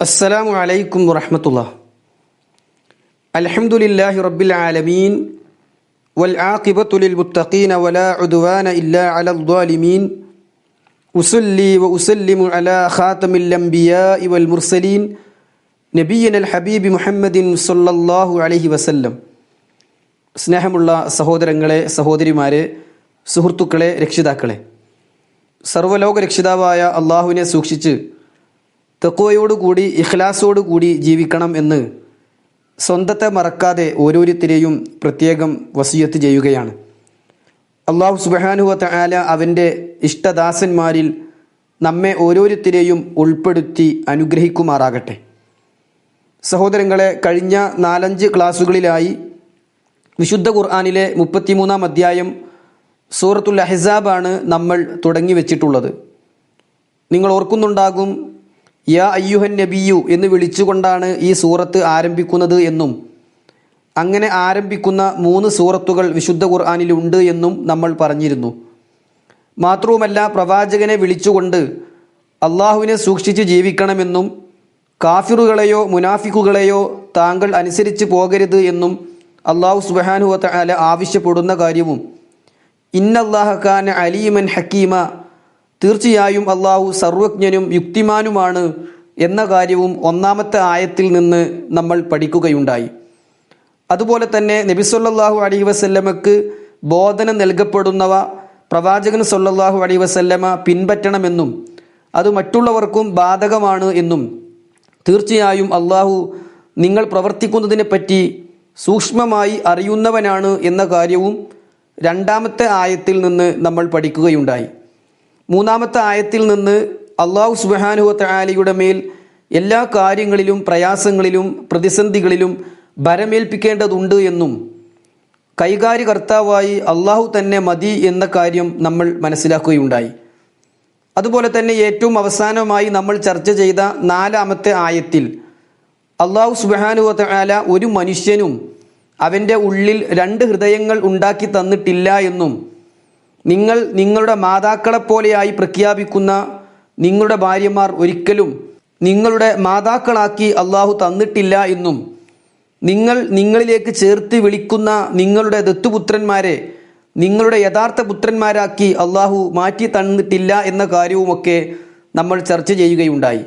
السلام عليكم ورحمة الله الحمد لله رب العالمين والعاقبة للمتقين ولا عدوان إلا على الظالمين أصلي وأسلم على خاتم الأنبياء والمرسلين നബീന അൽ ഹബീബി മുഹമ്മദിൻ സല്ലല്ലാഹു അലൈഹി വസല്ലം സ്നേഹമുള്ള സഹോദരങ്ങളെ സഹോദരിമാരെ സുഹൃത്തുക്കളെ രക്ഷിതാക്കളെ സർവ്വലോക രക്ഷിതാവായ അള്ളാഹുവിനെ സൂക്ഷിച്ച് തെക്കുവയോടുകൂടി ഇഖ്ലാസോടുകൂടി ജീവിക്കണം എന്ന് സ്വന്തത്തെ മറക്കാതെ ഓരോരുത്തരെയും പ്രത്യേകം വസിയത്ത് ചെയ്യുകയാണ്. അള്ളാഹു സുബഹാനുവത്ത ആല അവന്റെ ഇഷ്ടദാസന്മാരിൽ നമ്മെ ഓരോരുത്തരെയും ഉൾപ്പെടുത്തി അനുഗ്രഹിക്കുമാറാകട്ടെ. സഹോദരങ്ങളെ കഴിഞ്ഞ നാലഞ്ച് ക്ലാസ്സുകളിലായി വിശുദ്ധ ഖുർആാനിലെ മുപ്പത്തിമൂന്നാം അധ്യായം സൂറത്തുൽ അഹിസാബാണ് നമ്മൾ തുടങ്ങി വെച്ചിട്ടുള്ളത് നിങ്ങൾ ഓർക്കുന്നുണ്ടാകും യാ അയ്യുഹൻ നബിയു എന്ന് വിളിച്ചുകൊണ്ടാണ് ഈ സൂറത്ത് ആരംഭിക്കുന്നത് എന്നും അങ്ങനെ ആരംഭിക്കുന്ന മൂന്ന് സൂറത്തുകൾ വിശുദ്ധ ഖുർആാനിലുണ്ട് എന്നും നമ്മൾ പറഞ്ഞിരുന്നു. മാത്രവുമല്ല പ്രവാചകനെ വിളിച്ചുകൊണ്ട് അള്ളാഹുവിനെ സൂക്ഷിച്ച് ജീവിക്കണമെന്നും കാഫിറുകളെയോ മുനാഫിക്കുകളെയോ താങ്കൾ അനുസരിച്ച് പോകരുത് എന്നും അള്ളാഹു സുബാനുവത്ത അല ആവശ്യപ്പെടുന്ന കാര്യവും ഇന്നല്ലാഹ ഖാൻ അലീമൻ ഹക്കീമ തീർച്ചയായും അള്ളാഹു സർവജ്ഞനും യുക്തിമാനുമാണ് എന്ന കാര്യവും ഒന്നാമത്തെ ആയത്തിൽ നിന്ന് നമ്മൾ പഠിക്കുകയുണ്ടായി. അതുപോലെ തന്നെ നബിസൊല്ലാഹു അലൈഹി വസല്ലമക്ക് ബോധനം നൽകപ്പെടുന്നവ പ്രവാചകൻ സൊല്ലാഹു അലൈഹി വസല്ലമ പിൻപറ്റണമെന്നും അത് മറ്റുള്ളവർക്കും ബാധകമാണ് എന്നും തീർച്ചയായും അള്ളാഹു നിങ്ങൾ പ്രവർത്തിക്കുന്നതിനെ പറ്റി സൂക്ഷ്മമായി അറിയുന്നവനാണ് എന്ന കാര്യവും രണ്ടാമത്തെ ആയത്തിൽ നിന്ന് നമ്മൾ പഠിക്കുകയുണ്ടായി. മൂന്നാമത്തെ ആയത്തിൽ നിന്ന് അള്ളാഹു സുബാനുവത്ത ആലിയുടെ മേൽ എല്ലാ കാര്യങ്ങളിലും പ്രയാസങ്ങളിലും പ്രതിസന്ധികളിലും ഭരമേൽപ്പിക്കേണ്ടതുണ്ട് എന്നും കൈകാര്യകർത്താവായി അള്ളാഹു തന്നെ മതി എന്ന കാര്യം നമ്മൾ മനസ്സിലാക്കുകയുണ്ടായി. അതുപോലെ തന്നെ ഏറ്റവും അവസാനമായി നമ്മൾ ചർച്ച ചെയ്ത നാലാമത്തെ ആയത്തിൽ അള്ളാഹു സുബാനുവത്ത ആല ഒരു മനുഷ്യനും അവന്റെ ഉള്ളിൽ രണ്ട് ഹൃദയങ്ങൾ ഉണ്ടാക്കി തന്നിട്ടില്ല എന്നും നിങ്ങൾ നിങ്ങളുടെ മാതാക്കളെപ്പോലെയായി പ്രഖ്യാപിക്കുന്ന നിങ്ങളുടെ ഭാര്യമാർ ഒരിക്കലും നിങ്ങളുടെ മാതാക്കളാക്കി അള്ളാഹു തന്നിട്ടില്ല എന്നും നിങ്ങൾ നിങ്ങളിലേക്ക് ചേർത്ത് വിളിക്കുന്ന നിങ്ങളുടെ ദത്തുപുത്രന്മാരെ നിങ്ങളുടെ യഥാർത്ഥ പുത്രന്മാരാക്കി അള്ളാഹു മാറ്റി തന്നിട്ടില്ല എന്ന കാര്യവുമൊക്കെ നമ്മൾ ചർച്ച ചെയ്യുകയുണ്ടായി.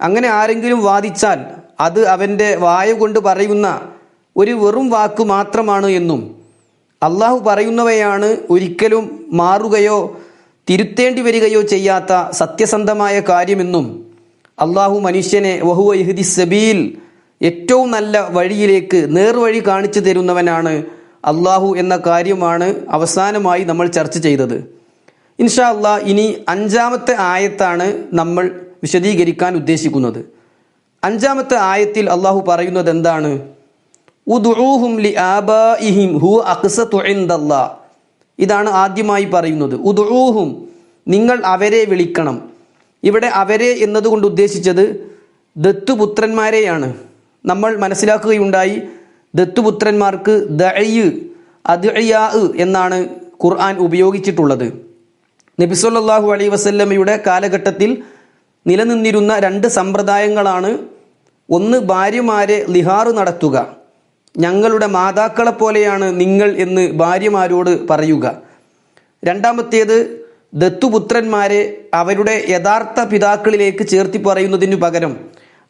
അങ്ങനെ ആരെങ്കിലും വാദിച്ചാൽ അത് അവന്റെ വായ കൊണ്ട് പറയുന്ന ഒരു വെറും വാക്ക് മാത്രമാണ് എന്നും അള്ളാഹു പറയുന്നവയാണ് ഒരിക്കലും മാറുകയോ തിരുത്തേണ്ടി വരികയോ ചെയ്യാത്ത സത്യസന്ധമായ കാര്യമെന്നും അള്ളാഹു മനുഷ്യനെ ഇഹ്ദി സബീൽ ഏറ്റവും നല്ല വഴിയിലേക്ക് നേർവഴി കാണിച്ചു തരുന്നവനാണ് അള്ളാഹു എന്ന കാര്യമാണ് അവസാനമായി നമ്മൾ ചർച്ച ചെയ്തത്. ഇൻഷാ അള്ളാ ഇനി അഞ്ചാമത്തെ ആയത്താണ് നമ്മൾ വിശദീകരിക്കാൻ ഉദ്ദേശിക്കുന്നത്. അഞ്ചാമത്തെ ആയത്തിൽ അള്ളാഹു പറയുന്നത് എന്താണ് ഉദുഹും ലി ആബാഇഹിം ഹു ഇൻദല്ലാ. ഇതാണ് ആദ്യമായി പറയുന്നത്. ഉദുഊഹും നിങ്ങൾ അവരെ വിളിക്കണം. ഇവിടെ അവരെ എന്നതുകൊണ്ട് ഉദ്ദേശിച്ചത് ദത്തുപുത്രന്മാരെയാണ്. നമ്മൾ മനസ്സിലാക്കുകയുണ്ടായി ദത്തുപുത്രന്മാർക്ക് ദഅയ് അദ്യാ എന്നാണ് ഖുർആൻ ഉപയോഗിച്ചിട്ടുള്ളത്. നബിസ്വല്ലാഹു അലൈ വസല്ലമയുടെ കാലഘട്ടത്തിൽ നിലനിന്നിരുന്ന രണ്ട് സമ്പ്രദായങ്ങളാണ് ഒന്ന് ഭാര്യമാരെ ലിഹാറ് നടത്തുക ഞങ്ങളുടെ മാതാക്കളെ പോലെയാണ് നിങ്ങൾ എന്ന് ഭാര്യമാരോട് പറയുക. രണ്ടാമത്തേത് ദത്തുപുത്രന്മാരെ അവരുടെ യഥാർത്ഥ പിതാക്കളിലേക്ക് ചേർത്തി പറയുന്നതിനു പകരം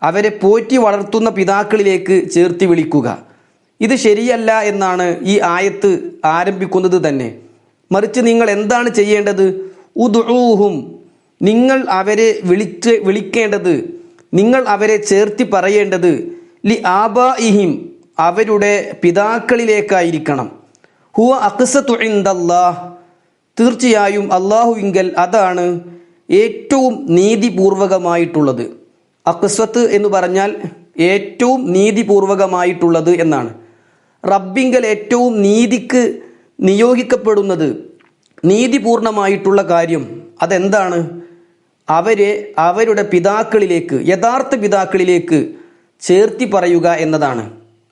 അവരെ പോറ്റി വളർത്തുന്ന പിതാക്കളിലേക്ക് ചേർത്തി വിളിക്കുക. ഇത് ശരിയല്ല എന്നാണ് ഈ ആയത്ത് ആരംഭിക്കുന്നത് തന്നെ. മറിച്ച് നിങ്ങൾ എന്താണ് ചെയ്യേണ്ടത്? ഉദൂഹും. നിങ്ങൾ അവരെ വിളിച്ച് വിളിക്കേണ്ടത്. നിങ്ങൾ അവരെ ചേർത്തി പറയേണ്ടത്. ലി ആബാഇഹിം. അവരുടെ പിതാക്കളിലേക്കായിരിക്കണം. ഹുവ അക്സത്തു ഇന്ദല്ലാഹ് തീർച്ചയായും അള്ളാഹുവിങ്കൽ അതാണ് ഏറ്റവും നീതിപൂർവകമായിട്ടുള്ളത്. അക്സ്വത്ത് എന്ന് പറഞ്ഞാൽ ഏറ്റവും നീതിപൂർവകമായിട്ടുള്ളത് എന്നാണ്. റബ്ബിങ്കൽ ഏറ്റവും നീതിക്ക് നിയോഗിക്കപ്പെടുന്നത് നീതിപൂർണമായിട്ടുള്ള കാര്യം അതെന്താണ്? അവരെ അവരുടെ പിതാക്കളിലേക്ക് യഥാർത്ഥ പിതാക്കളിലേക്ക് ചേർത്തി പറയുക എന്നതാണ്.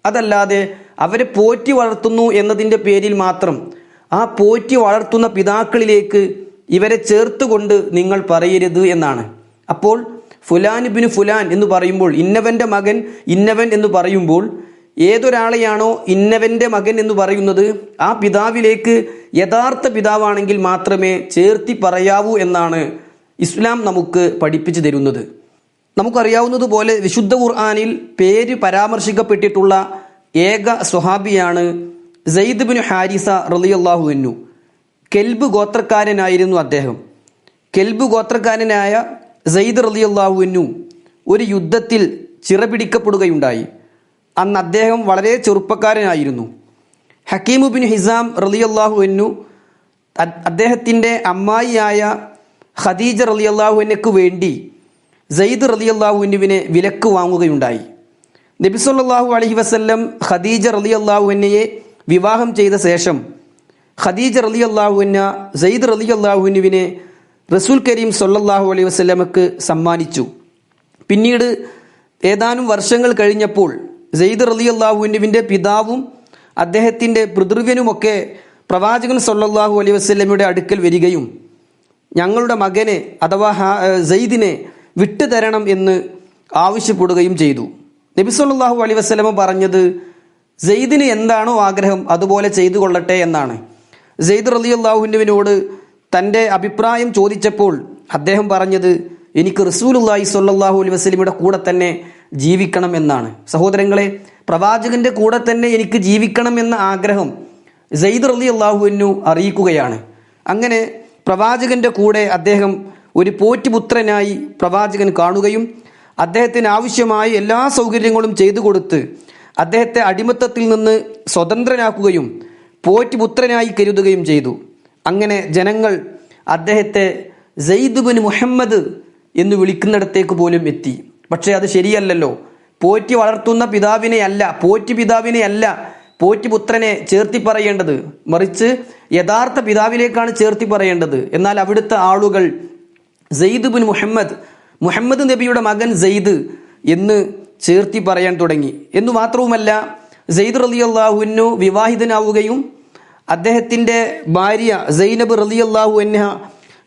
അതല്ലാതെ അവരെ പോറ്റി വളർത്തുന്നു എന്നതിന്റെ പേരിൽ മാത്രം ആ പോറ്റി വളർത്തുന്ന പിതാക്കളിലേക്ക് ഇവരെ ചേർത്തുകൊണ്ട് നിങ്ങൾ പറയരുത് എന്നാണ്. അപ്പോൾ ഫുലാൻ ഫുലാൻ എന്ന് പറയുമ്പോൾ ഇന്നവന്റെ മകൻ ഇന്നവൻ എന്ന് പറയുമ്പോൾ ഏതൊരാളെയാണോ ഇന്നവന്റെ മകൻ എന്ന് പറയുന്നത് ആ പിതാവിലേക്ക് യഥാർത്ഥ പിതാവാണെങ്കിൽ മാത്രമേ ചേർത്തി പറയാവൂ എന്നാണ് ഇസ്ലാം നമുക്ക് പഠിപ്പിച്ചു തരുന്നത്. നമുക്കറിയാവുന്നതുപോലെ വിശുദ്ധ ഖുർആാനിൽ പേര് പരാമർശിക്കപ്പെട്ടിട്ടുള്ള ഏക സ്വഹാബിയാണ് സെയ്ദ് ബിൻ ഹാരിസ റളിയല്ലാഹു അൻഹു. കെൽബ് ഗോത്രക്കാരനായിരുന്നു അദ്ദേഹം. കെൽബ് ഗോത്രക്കാരനായ സെയ്ദ് റളിയല്ലാഹു അൻഹു ഒരു യുദ്ധത്തിൽ ചിറപിടിക്കപ്പെടുകയുണ്ടായി. അന്ന് അദ്ദേഹം വളരെ ചെറുപ്പക്കാരനായിരുന്നു. ഹക്കീമു ബിൻ ഹിസാം അ- അദ്ദേഹത്തിന്റെ അമ്മായിയായ ഖദീജ അള്ളാഹുവിനക്ക് വേണ്ടി സെയ്ദ് റലിയല്ലാഹുവിനുവിനെ വിലക്ക് വാങ്ങുകയുണ്ടായി. നബി അലഹി വസ്ല്ലം ഖദീജ റളിയല്ലാഹുവിനെ വിവാഹം ചെയ്ത ശേഷം ഖദീജ റളിയല്ലാഹുവിന സെയ്ദ് അള്ളാഹുവിനുവിനെ റസൂൽ കരീം സൊല്ലാഹു അലൈഹി വസല്ലമക്ക് സമ്മാനിച്ചു. പിന്നീട് ഏതാനും വർഷങ്ങൾ കഴിഞ്ഞപ്പോൾ സെയ്ദ് റളിയല്ലാഹുവിനുവിന്റെ പിതാവും അദ്ദേഹത്തിന്റെ പിതൃവ്യനുമൊക്കെ പ്രവാചകൻ സൊല്ലാഹു അലൈഹി വസല്ലമയുടെ അടുക്കൽ വരികയും ഞങ്ങളുടെ മകനെ അഥവാ സെയ്ദിനെ വിട്ടുതരണം എന്ന് ആവശ്യപ്പെടുകയും ചെയ്തു. നബി സല്ലല്ലാഹു അലൈഹി വസ്ലമ പറഞ്ഞത് സെയ്ദിന് എന്താണോ ആഗ്രഹം അതുപോലെ ചെയ്തു കൊള്ളട്ടെ എന്നാണ്. സെയ്ദ് റളിയല്ലാഹുവിനോട് തന്റെ അഭിപ്രായം ചോദിച്ചപ്പോൾ അദ്ദേഹം പറഞ്ഞത് എനിക്ക് റസൂലുള്ളാഹി സ്വല്ലല്ലാഹു അലൈഹി വസല്ലമയുടെ കൂടെ തന്നെ ജീവിക്കണം എന്നാണ്. സഹോദരങ്ങളെ പ്രവാചകന്റെ കൂടെ തന്നെ എനിക്ക് ജീവിക്കണം എന്ന ആഗ്രഹം സെയ്ദ് അള്ളാഹുവിനു അറിയിക്കുകയാണ്. അങ്ങനെ പ്രവാചകന്റെ കൂടെ അദ്ദേഹം ഒരു പോറ്റുപുത്രനായി പ്രവാചകൻ കാണുകയും അദ്ദേഹത്തിന് ആവശ്യമായ എല്ലാ സൗകര്യങ്ങളും ചെയ്തു കൊടുത്ത് അദ്ദേഹത്തെ അടിമത്തത്തിൽ നിന്ന് സ്വതന്ത്രനാക്കുകയും പോറ്റുപുത്രനായി കരുതുകയും ചെയ്തു. അങ്ങനെ ജനങ്ങൾ അദ്ദേഹത്തെ സെയ്ദ് മുഹമ്മദ് എന്ന് വിളിക്കുന്നിടത്തേക്ക് പോലും എത്തി. പക്ഷേ അത് ശരിയല്ലല്ലോ. പോറ്റി വളർത്തുന്ന പിതാവിനെ അല്ല പോറ്റി പിതാവിനെ അല്ല പോറ്റുപുത്രനെ ചേർത്തി പറയേണ്ടത്. മറിച്ച് യഥാർത്ഥ പിതാവിലേക്കാണ് ചേർത്തി പറയേണ്ടത്. എന്നാൽ അവിടുത്തെ ആളുകൾ സെയ്ദ് ബിൻ മുഹമ്മദ്. മുഹമ്മദ് നബിയുടെ മകൻ സെയ്ദ് എന്ന് ചേർത്തി പറയാൻ തുടങ്ങി. എന്നു മാത്രവുമല്ല സെയ്ദ് റലിയല്ലാഹുവിനു വിവാഹിതനാവുകയും അദ്ദേഹത്തിന്റെ ഭാര്യ സൈനബ് റലിയല്ലാഹു എന്ന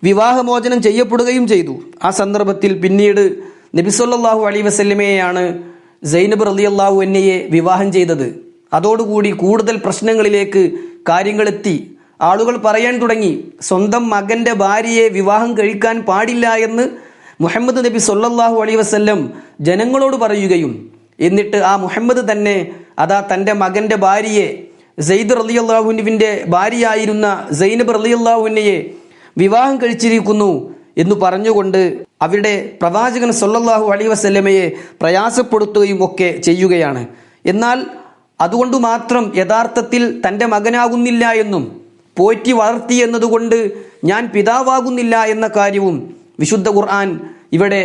വിവാഹമോചനം ചെയ്യപ്പെടുകയും ചെയ്തു. ആ സന്ദർഭത്തിൽ പിന്നീട് നബിസൊല്ലാഹു അലൈ വസല്ലമയെയാണ് സൈനബ് റലിയല്ലാഹു എന്നയെ വിവാഹം ചെയ്തത്. അതോടുകൂടി കൂടുതൽ പ്രശ്നങ്ങളിലേക്ക് കാര്യങ്ങളെത്തി. ആളുകൾ പറയാൻ തുടങ്ങി സ്വന്തം മകന്റെ ഭാര്യയെ വിവാഹം കഴിക്കാൻ പാടില്ല എന്ന് മുഹമ്മദ് നബി സൊല്ലാഹു അലൈ വസ്ല്ലം ജനങ്ങളോട് പറയുകയും എന്നിട്ട് ആ മുഹമ്മദ് തന്നെ അതാ തന്റെ മകന്റെ ഭാര്യയെ സെയ്ദ് റലി അള്ളാഹുനുവിന്റെ ഭാര്യയായിരുന്ന സൈനബ് റലി അള്ളാഹുവിനെയെ വിവാഹം കഴിച്ചിരിക്കുന്നു എന്ന് പറഞ്ഞുകൊണ്ട് അവരുടെ പ്രവാചകൻ സൊല്ലാഹു അലൈ വസ്ല്ലമയെ പ്രയാസപ്പെടുത്തുകയും ഒക്കെ ചെയ്യുകയാണ്. എന്നാൽ അതുകൊണ്ട് മാത്രം യഥാർത്ഥത്തിൽ തന്റെ മകനാകുന്നില്ല എന്നും പോറ്റി വളർത്തി എന്നതുകൊണ്ട് ഞാൻ പിതാവാകുന്നില്ല എന്ന കാര്യവും വിശുദ്ധ ഖുർആൻ ഇവിടെ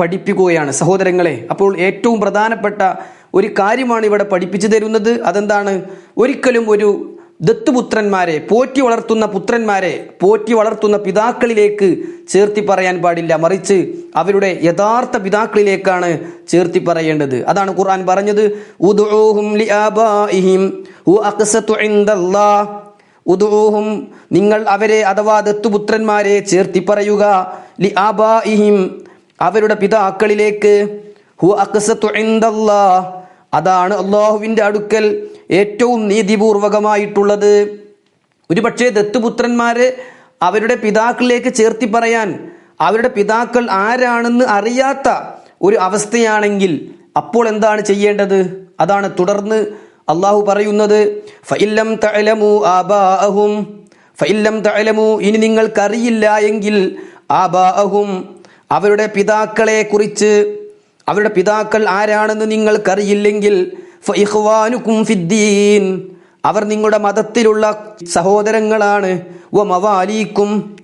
പഠിപ്പിക്കുകയാണ്. സഹോദരങ്ങളെ അപ്പോൾ ഏറ്റവും പ്രധാനപ്പെട്ട ഒരു കാര്യമാണ് ഇവിടെ പഠിപ്പിച്ചു തരുന്നത്. അതെന്താണ്? ഒരിക്കലും ഒരു ദത്തുപുത്രന്മാരെ പോറ്റി വളർത്തുന്ന പുത്രന്മാരെ പോറ്റി വളർത്തുന്ന പിതാക്കളിലേക്ക് ചേർത്തി പറയാൻ പാടില്ല. മറിച്ച് അവരുടെ യഥാർത്ഥ പിതാക്കളിലേക്കാണ് ചേർത്തി പറയേണ്ടത്. അതാണ് ഖുർആൻ പറഞ്ഞത് ഉദൂഹും നിങ്ങൾ അവരെ അഥവാ ദത്തുപുത്രന്മാരെ ചേർത്തി പറയുക. ലി ആബാഇഹിം അവരുടെ പിതാക്കളിലേക്ക്. ഹു അക്സത്തു അതാണ് അള്ളാഹുവിന്റെ അടുക്കൽ ഏറ്റവും നീതിപൂർവകമായിട്ടുള്ളത്. ഒരുപക്ഷെ ദത്തുപുത്രന്മാരെ അവരുടെ പിതാക്കളിലേക്ക് ചേർത്തി പറയാൻ അവരുടെ പിതാക്കൾ ആരാണെന്ന് അറിയാത്ത ഒരു അവസ്ഥയാണെങ്കിൽ അപ്പോൾ എന്താണ് ചെയ്യേണ്ടത്? അതാണ് തുടർന്ന് അള്ളാഹു പറയുന്നത് ഫഇല്ലം തഅലമു ആബാഅഹും ഫഇല്ലം തഅലമു ഇനി നിങ്ങൾക്കറിയില്ല എങ്കിൽ ആബാഅഹും അവരുടെ പിതാക്കളെ കുറിച്ച് അവരുടെ പിതാക്കൾ ആരാണെന്ന് നിങ്ങൾക്കറിയില്ലെങ്കിൽ ഫഇഖ്വാനുക്കും ഫിദ്ദീൻ അവർ നിങ്ങളുടെ മതത്തിലുള്ള സഹോദരങ്ങളാണ് വ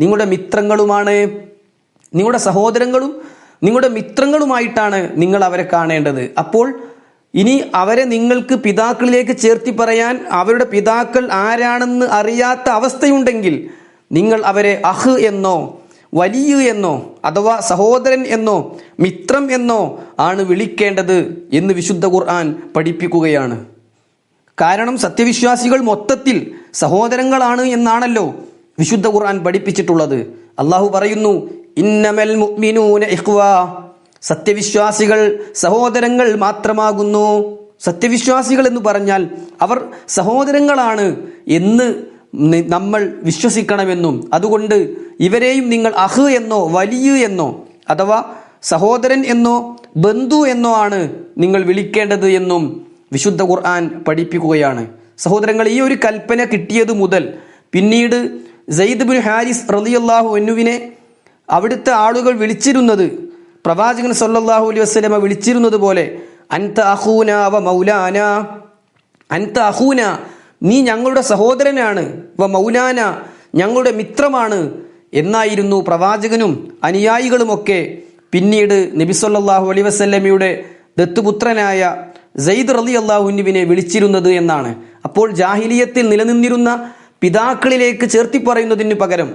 നിങ്ങളുടെ മിത്രങ്ങളുമാണ്. നിങ്ങളുടെ സഹോദരങ്ങളും നിങ്ങളുടെ മിത്രങ്ങളുമായിട്ടാണ് നിങ്ങൾ അവരെ കാണേണ്ടത്. അപ്പോൾ ഇനി അവരെ നിങ്ങൾക്ക് പിതാക്കളിലേക്ക് ചേർത്തി പറയാൻ അവരുടെ പിതാക്കൾ ആരാണെന്ന് അറിയാത്ത അവസ്ഥയുണ്ടെങ്കിൽ നിങ്ങൾ അവരെ അഹ് എന്നോ വലിയ എന്നോ അഥവാ സഹോദരൻ എന്നോ മിത്രം എന്നോ ആണ് വിളിക്കേണ്ടത് എന്ന് വിശുദ്ധ ഖുർആൻ പഠിപ്പിക്കുകയാണ്. കാരണം സത്യവിശ്വാസികൾ മൊത്തത്തിൽ സഹോദരങ്ങളാണ് എന്നാണല്ലോ വിശുദ്ധ ഖുർആൻ പഠിപ്പിച്ചിട്ടുള്ളത്. അള്ളാഹു പറയുന്നു ഇന്നമൽ മുഅ്മിനൂന ഇഖ്വാ. സത്യവിശ്വാസികൾ സഹോദരങ്ങൾ മാത്രമാകുന്നു. സത്യവിശ്വാസികൾ എന്ന് പറഞ്ഞാൽ അവർ സഹോദരങ്ങളാണ് എന്ന് നമ്മൾ വിശ്വസിക്കണമെന്നും. അതുകൊണ്ട് ഇവരെയും നിങ്ങൾ അഹ് എന്നോ വലിയ എന്നോ അഥവാ സഹോദരൻ എന്നോ ബന്ധു എന്നോ ആണ് നിങ്ങൾ വിളിക്കേണ്ടത് എന്നും വിശുദ്ധ ഖുർആൻ പഠിപ്പിക്കുകയാണ്. സഹോദരങ്ങൾ ഈ ഒരു കൽപ്പന കിട്ടിയത് മുതൽ പിന്നീട് സെയ്ദ് ബിൻ ഹാരിസ് റളിയല്ലാഹു എന്നുവിനെ അവിടുത്തെ ആളുകൾ വിളിച്ചിരുന്നത് പ്രവാചകൻ സല്ലല്ലാഹു അലൈഹി വസ്ലമ വിളിച്ചിരുന്നത് പോലെ അൻത അഹൂന വ മൗലാന അൻത അഹൂന നീ ഞങ്ങളുടെ സഹോദരനാണ് വ മൗലാന ഞങ്ങളുടെ മിത്രമാണ് എന്നായിരുന്നു പ്രവാചകനും അനുയായികളുമൊക്കെ പിന്നീട് നബി സല്ലല്ലാഹു അലൈഹി വസല്ലമയുടെ ദത്തുപുത്രനായ സെയ്ദ് റലി അള്ളാഹുനുവിനെ വിളിച്ചിരുന്നത് എന്നാണ്. അപ്പോൾ ജാഹിലിയത്തിൽ നിലനിന്നിരുന്ന പിതാക്കളിലേക്ക് ചേർത്തി പറയുന്നതിന് പകരം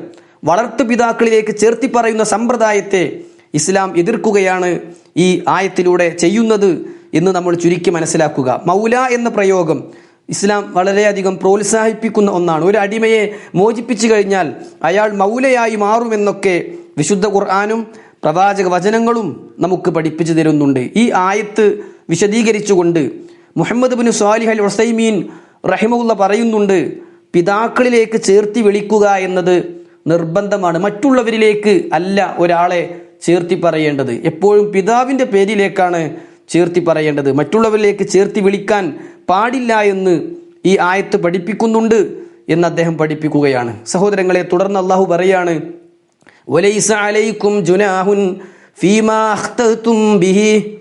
വളർത്തു പിതാക്കളിലേക്ക് ചേർത്തി പറയുന്ന സമ്പ്രദായത്തെ ഇസ്ലാം എതിർക്കുകയാണ് ഈ ആയത്തിലൂടെ ചെയ്യുന്നത് എന്ന് നമ്മൾ ചുരുക്കി മനസ്സിലാക്കുക. മൗല എന്ന പ്രയോഗം ഇസ്ലാം വളരെയധികം പ്രോത്സാഹിപ്പിക്കുന്ന ഒന്നാണ്. ഒരു അടിമയെ മോചിപ്പിച്ചു കഴിഞ്ഞാൽ അയാൾ മൗലയായി മാറുമെന്നൊക്കെ വിശുദ്ധ ഖുർആാനും പ്രവാചക വചനങ്ങളും നമുക്ക് പഠിപ്പിച്ചു തരുന്നുണ്ട്. ഈ ആയത്ത് വിശദീകരിച്ചുകൊണ്ട് Muhammad bin Salih al Uthaymeen റഹിമുള്ള പറയുന്നുണ്ട് പിതാക്കളിലേക്ക് ചേർത്തി വിളിക്കുക എന്നത് നിർബന്ധമാണ്. മറ്റുള്ളവരിലേക്ക് അല്ല ഒരാളെ ചേർത്തി പറയേണ്ടത്. എപ്പോഴും പിതാവിന്റെ പേരിലേക്കാണ് ചേർത്തി പറയേണ്ടത്. മറ്റുള്ളവരിലേക്ക് ചേർത്തി വിളിക്കാൻ പാടില്ല എന്ന് ഈ ആയത്ത് പഠിപ്പിക്കുന്നുണ്ട് എന്ന് അദ്ദേഹം പഠിപ്പിക്കുകയാണ്. സഹോദരങ്ങളെ തുടർന്ന് അള്ളാഹു പറയാണ് അലൈക്കും ജുനാഹുൻ ബിഹി.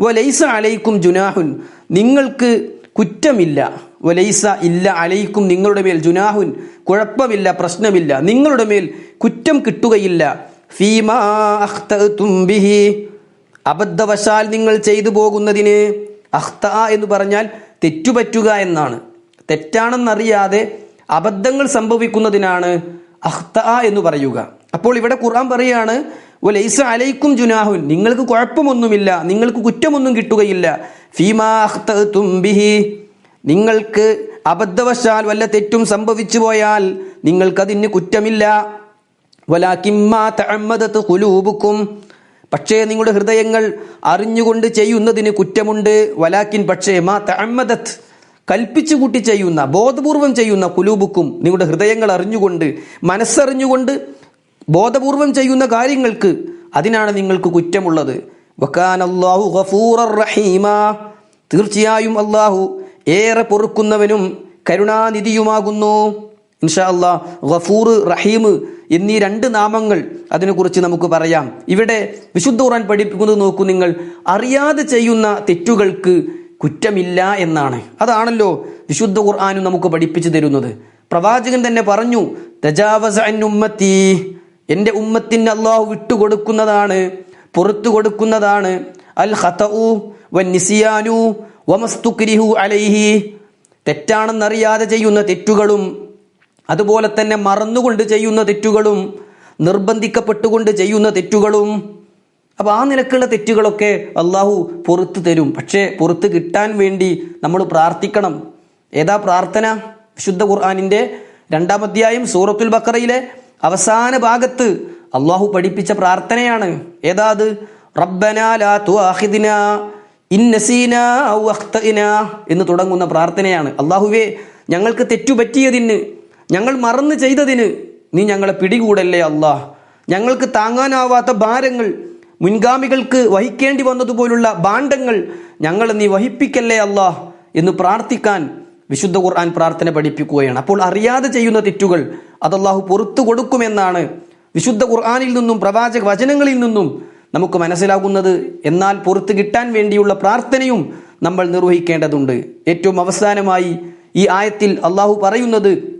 വലൈസ അലൈക്കും ജുനാഹുൻ. നിങ്ങൾക്ക് കുറ്റമില്ല. വലൈസ ഇല്ല അലൈക്കും. നിങ്ങളുടെ മേൽ ജുനാഹുൻ കുഴപ്പമില്ല പ്രശ്നമില്ല. നിങ്ങളുടെ മേൽ കുറ്റം കിട്ടുകയില്ല. ഫീമാ ബിഹി. അബദ്ധവശാൽ നിങ്ങൾ ചെയ്തു പോകുന്നതിന് അഖ്ത എന്ന് പറഞ്ഞാൽ തെറ്റുപറ്റുക എന്നാണ്. തെറ്റാണെന്നറിയാതെ അബദ്ധങ്ങൾ സംഭവിക്കുന്നതിനാണ് അഖ്ത എന്ന് പറയുക. അപ്പോൾ ഇവിടെ ഖുർആൻ പറയാണ് ലൈസ അലൈക്കും ജുനാഹുൻ. നിങ്ങൾക്ക് കുഴപ്പമൊന്നുമില്ല നിങ്ങൾക്ക് കുറ്റമൊന്നും കിട്ടുകയില്ല. ഫീമാ അഖ്തഅ്തും ബിഹി. നിങ്ങൾക്ക് അബദ്ധവശാൽ വല്ല തെറ്റും സംഭവിച്ചു പോയാൽ നിങ്ങൾക്കതിന് കുറ്റമില്ല. വലാക്കിമ്മാ ഖുലൂബുക്കും. പക്ഷേ നിങ്ങളുടെ ഹൃദയങ്ങൾ അറിഞ്ഞുകൊണ്ട് ചെയ്യുന്നതിന് കുറ്റമുണ്ട്. വലാക്കിൻ പക്ഷേ മാ തഅമ്മദത്ത് കൽപ്പിച്ചു കൂട്ടി ചെയ്യുന്ന ബോധപൂർവം ചെയ്യുന്ന കുലൂബുക്കും നിങ്ങളുടെ ഹൃദയങ്ങൾ അറിഞ്ഞുകൊണ്ട് മനസ്സറിഞ്ഞുകൊണ്ട് ബോധപൂർവം ചെയ്യുന്ന കാര്യങ്ങൾക്ക് അതിനാണ് നിങ്ങൾക്ക് കുറ്റമുള്ളത്. വക്കാൻ ഗഫൂറർ റഹീമ. തീർച്ചയായും അള്ളാഹു ഏറെ പൊറുക്കുന്നവനും കരുണാനിധിയുമാകുന്നു. ഇൻഷാ അള്ളാഹ് ഗഫൂർ റഹീം എന്നീ രണ്ട് നാമങ്ങൾ അതിനെക്കുറിച്ച് നമുക്ക് പറയാം. ഇവിടെ വിശുദ്ധ ഖുർആൻ പഠിപ്പിക്കുന്നത് നോക്കൂ നിങ്ങൾ. അറിയാതെ ചെയ്യുന്ന തെറ്റുകൾക്ക് കുറ്റമില്ല എന്നാണ്. അതാണല്ലോ വിശുദ്ധ ഖുർആാനും നമുക്ക് പഠിപ്പിച്ചു തരുന്നത്. പ്രവാചകൻ തന്നെ പറഞ്ഞു തജാവസ ഉമ്മത്തി. എന്റെ ഉമ്മത്തിന് അള്ളാഹു വിട്ടുകൊടുക്കുന്നതാണ് പുറത്തു കൊടുക്കുന്നതാണ്. അൽ ഹതഉ വൻ നിസിയാനു വമസ്തുക്രിഹു അലൈഹി. തെറ്റാണെന്നറിയാതെ ചെയ്യുന്ന തെറ്റുകളും അതുപോലെ തന്നെ മറന്നുകൊണ്ട് ചെയ്യുന്ന തെറ്റുകളും നിർബന്ധിക്കപ്പെട്ടുകൊണ്ട് ചെയ്യുന്ന തെറ്റുകളും. അപ്പോൾ ആ നിലക്കുള്ള തെറ്റുകളൊക്കെ അള്ളാഹു പുറത്ത് തരും. പക്ഷേ പുറത്ത് കിട്ടാൻ വേണ്ടി നമ്മൾ പ്രാർത്ഥിക്കണം. ഏതാ പ്രാർത്ഥന? വിശുദ്ധ ഖുർആാനിന്റെ രണ്ടാം അധ്യായം സൂറത്തുൽ ബക്കറയിലെ അവസാന ഭാഗത്ത് അള്ളാഹു പഠിപ്പിച്ച പ്രാർത്ഥനയാണ്. ഏതാ അത്? റബ്ബന ലാ തുആഖിദ്ന ഇൻ നസീനാ ഔ എന്ന് തുടങ്ങുന്ന പ്രാർത്ഥനയാണ്. അള്ളാഹുവേ ഞങ്ങൾക്ക് തെറ്റുപറ്റിയതിന് ഞങ്ങൾ മറന്നു ചെയ്തതിന് നീ ഞങ്ങളെ പിടികൂടല്ലേ അള്ളാഹ് ഞങ്ങൾക്ക് താങ്ങാനാവാത്ത ഭാരങ്ങൾ മുൻഗാമികൾക്ക് വഹിക്കേണ്ടി വന്നതുപോലുള്ള ഭാണ്ഡങ്ങൾ ഞങ്ങൾ നീ വഹിപ്പിക്കല്ലേ അള്ളാഹ് എന്ന് പ്രാർത്ഥിക്കാൻ വിശുദ്ധ ഖുർആൻ പ്രാർത്ഥന പഠിപ്പിക്കുകയാണ്. അപ്പോൾ അറിയാതെ ചെയ്യുന്ന തെറ്റുകൾ അത് അള്ളാഹു പുറത്തു കൊടുക്കുമെന്നാണ് വിശുദ്ധ ഖുർആാനിൽ നിന്നും പ്രവാചക വചനങ്ങളിൽ നിന്നും നമുക്ക് മനസ്സിലാകുന്നത്. എന്നാൽ പുറത്ത് കിട്ടാൻ വേണ്ടിയുള്ള പ്രാർത്ഥനയും നമ്മൾ നിർവഹിക്കേണ്ടതുണ്ട്. ഏറ്റവും അവസാനമായി ഈ ആയത്തിൽ അള്ളാഹു പറയുന്നത്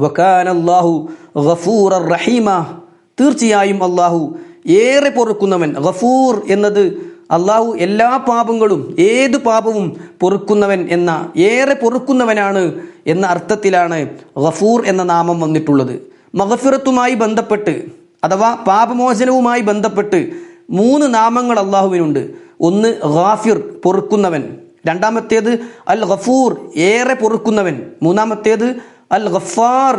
വക്കാനല്ലാഹു ഗഫൂർ റഹീമ. തീർച്ചയായും അള്ളാഹു ഏറെ പൊറുക്കുന്നവൻ ഗഫൂർ എന്നത് അള്ളാഹു എല്ലാ പാപങ്ങളും ഏത് പാപവും പൊറുക്കുന്നവൻ എന്ന ഏറെ പൊറുക്കുന്നവനാണ് എന്ന അർത്ഥത്തിലാണ് ഗഫൂർ എന്ന നാമം വന്നിട്ടുള്ളത്. മഗഫിറത്തുമായി ബന്ധപ്പെട്ട് അഥവാ പാപമോചനവുമായി ബന്ധപ്പെട്ട് മൂന്ന് നാമങ്ങൾ അള്ളാഹുവിനുണ്ട് ഒന്ന് ഗാഫിർ പൊറുക്കുന്നവൻ. രണ്ടാമത്തേത് അൽ ഗഫൂർ ഏറെ പൊറുക്കുന്നവൻ. മൂന്നാമത്തേത് അൽ ഗഫാർ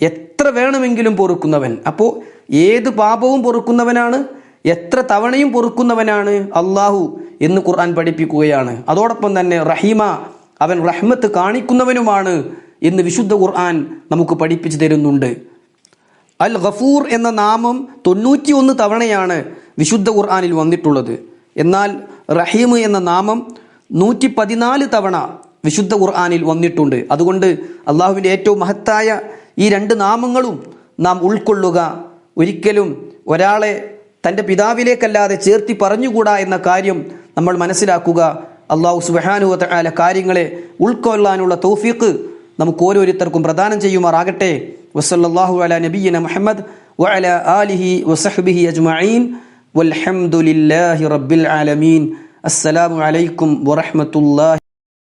എത്ര വേണമെങ്കിലും പൊറുക്കുന്നവൻ. അപ്പോൾ ഏത് പാപവും പൊറുക്കുന്നവനാണ് എത്ര തവണയും പൊറുക്കുന്നവനാണ് അള്ളാഹു എന്ന് ഖുർആൻ പഠിപ്പിക്കുകയാണ്. അതോടൊപ്പം തന്നെ റഹീമ അവൻ റഹ്മത്ത് കാണിക്കുന്നവനുമാണ് എന്ന് വിശുദ്ധ ഖുർആൻ നമുക്ക് പഠിപ്പിച്ചു തരുന്നുണ്ട്. അൽ ഗഫൂർ എന്ന നാമം തൊണ്ണൂറ്റി ഒന്ന് തവണയാണ് വിശുദ്ധ ഖുർആാനിൽ വന്നിട്ടുള്ളത്. എന്നാൽ റഹീം എന്ന നാമം നൂറ്റി പതിനാല് തവണ വിശുദ്ധ ഖുർആാനിൽ വന്നിട്ടുണ്ട്. അതുകൊണ്ട് അള്ളാഹുവിന്റെ ഏറ്റവും മഹത്തായ ഈ രണ്ട് നാമങ്ങളും നാം ഉൾക്കൊള്ളുക. ഒരിക്കലും ഒരാളെ തന്റെ പിതാവിലേക്കല്ലാതെ ചേർത്തി പറഞ്ഞുകൂടാ എന്ന കാര്യം നമ്മൾ മനസ്സിലാക്കുക. അള്ളാഹു സുബാനുവത്ത ആല കാര്യങ്ങളെ ഉൾക്കൊള്ളാനുള്ള തൗഫീഖ് നമുക്ക് ഓരോരുത്തർക്കും പ്രദാനം ചെയ്യുമാറാകട്ടെ. വസല്ലാഹു അല നബീന മുഹമ്മദ് വഅല ആലിഹി വസഹ്ബിഹി അജ്മഈൻ. വൽഹംദുലില്ലാഹി റബ്ബിൽ ആലമീൻ. അസ്സലാമു അലൈക്കും വറഹ്മത്തുള്ളാഹി